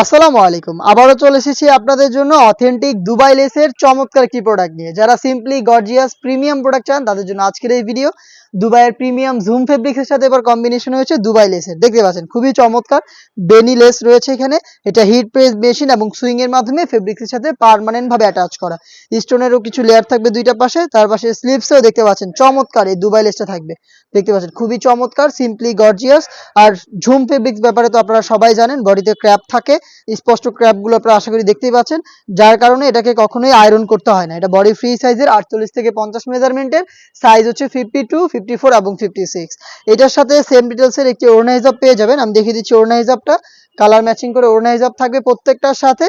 আসসালামু আলাইকুম। আবারও চলে এসেছি আপনাদের জন্য অথেন্টিক দুবাই লেসের চমৎকার কি প্রোডাক্ট নিয়ে। যারা সিম্পলি গর্জিয়াস প্রিমিয়াম প্রোডাক্ট চান, তাদের জন্য আজকের এই ভিডিও দুবাইয়ের প্রিমিয়াম জুম ফেব্রিক্সের সাথে এবার কম্বিনেশন হয়েছে দুবাই লেসের দেখতে পাচ্ছেন, খুবই চমৎকার। বেনি লেস রয়েছে এখানে। এটা হিট প্রেস মেশিন এবং সুইং এর মাধ্যমে ফেব্রিক্সের সাথে পার্মানেন্ট ভাবে অ্যাটাচ করা। স্টোনেরও কিছু লেয়ার থাকবে দুইটা পাশে। তার পাশে স্লিপসেও দেখতে পাচ্ছেন, চমৎকার এই দুবাই লেসটা থাকবে। দেখতে পাচ্ছেন, খুবই চমৎকার সিম্পলি গর্জিয়াস আর ঝুম ফেব্রিক্স ব্যাপারে তো আপনারা সবাই জানেন বডিতে ক্র্যাপ থাকে। স্পষ্ট ক্র্যাপগুলো আপনারা আশা করি দেখতেই পাচ্ছেন, যার কারণে এটাকে কখনোই আয়রন করতে হয় না। এটা বডি ফ্রি সাইজের আটচল্লিশ থেকে পঞ্চাশ মেজারমেন্টের সাইজ হচ্ছে ফিফটি টু ফিফটি ফোর এবং ফিফটি সিক্স এটার সাথে সেম ডিটেলসের একটি ওড়না পেয়ে যাবেন। আমি দেখিয়ে দিচ্ছি ওড়না হিসাবটা কালার ম্যাচিং করে ওড়না হিসাব থাকবে প্রত্যেকটার সাথে,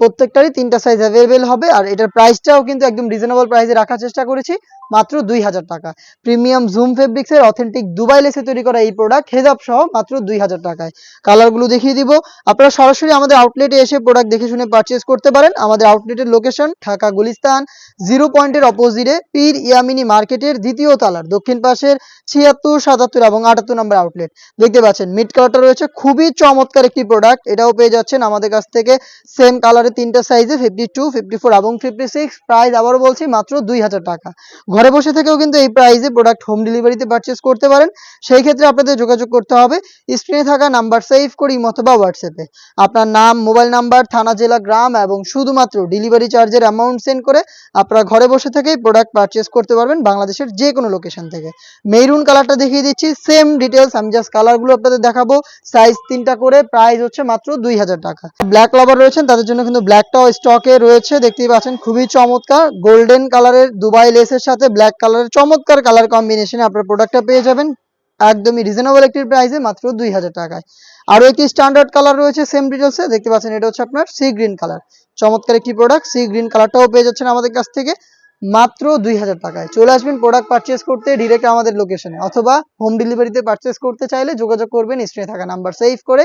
প্রত্যেকটারই তিনটা সাইজ অ্যাভেলেবেল হবে। আর এটার প্রাইসটাও কিন্তু একদম রিজনেবল প্রাইসে রাখার চেষ্টা করেছি, মাত্র দুই হাজার টাকা। প্রিমিয়াম জুম ফেব্রিক্সের অথেন্টিক দুবাই লেসে তৈরি করা এই প্রোডাক্ট হেজাব সহ মাত্র দুই হাজার টাকায়। কালারগুলো দেখিয়ে দিব। আপনারা সরাসরি আমাদের আউটলেটে এসে প্রোডাক্ট দেখে শুনে পারচেস করতে পারেন। আমাদের আউটলেটের লোকেশন ঢাকা গুলিস্তান জিরো পয়েন্টের অপোজিটে পীর ইয়ামিনী মার্কেটের দ্বিতীয় তালার, দক্ষিণ পাশের ছিয়াত্তর, সাতাত্তর এবং আটাত্তর নম্বর আউটলেট দেখতে পাচ্ছেন মিড কালারটা রয়েছে। খুবই চমৎকার একটি প্রোডাক্ট এটাও পেয়ে যাচ্ছেন আমাদের কাছ থেকে। সেম কালারে তিনটা সাইজে ফিফটি টু ফিফটি ফোর এবং ফিফটি সিক্স প্রাইস আবারও বলছি মাত্র দুই হাজার টাকা। ঘরে বসে থেকেও কিন্তু এই প্রাইসে প্রোডাক্ট হোম ডেলিভারিতে পারচেস করতে পারেন। সেই ক্ষেত্রে আপনাদের যোগাযোগ করতে হবে। স্ক্রিনে থাকা নাম্বার সেভ করি অথবা হোয়াটসঅ্যাপে আপনার নাম মোবাইল নাম্বার থানা, জেলা, গ্রাম এবং শুধুমাত্র ডেলিভারি চার্জের অ্যামাউন্ট সেন্ড করে আপনারা ঘরে বসে থেকেই প্রোডাক্ট পারচেস করতে পারবেন বাংলাদেশের যে কোনো লোকেশন থেকে মেরুন কালারটা দেখিয়ে দিচ্ছি। সেম ডিটেলস আমি জাস্ট কালারগুলো আপনাদের দেখাবো। সাইজ তিনটা করে প্রাইস হচ্ছে মাত্র দুই হাজার টাকা। ব্ল্যাক লাভার রয়েছেন, তাদের জন্য কিন্তু ব্ল্যাকটাও স্টকে রয়েছে। দেখতেই পাচ্ছেন, খুবই চমৎকার। গোল্ডেন কালারের দুবাই লেসের সাথে ব্ল্যাক কালারের চমৎকার কালার কম্বিনেশনে আপনার প্রোডাক্টটা পেয়ে যাবেন। একদমই রিজনেবল একটি প্রাইসে মাত্র দুই হাজার টাকায়। আরও একটি স্ট্যান্ডার্ড কালার রয়েছে সেম ডিটেলসে দেখতে পাচ্ছেন, এটা হচ্ছে আপনার সি গ্রিন কালার চমৎকার একটি প্রোডাক্ট সি গ্রিন কালারটাও পেয়ে যাচ্ছেন আমাদের কাছ থেকে মাত্র দুই হাজার টাকায়। চলে আসবেন প্রোডাক্ট পারচেস করতে ডিরেক্ট আমাদের লোকেশনে অথবা হোম ডেলিভারিতে পারচেস করতে চাইলে যোগাযোগ করবেন স্ক্রিনে থাকা নাম্বার সেভ করে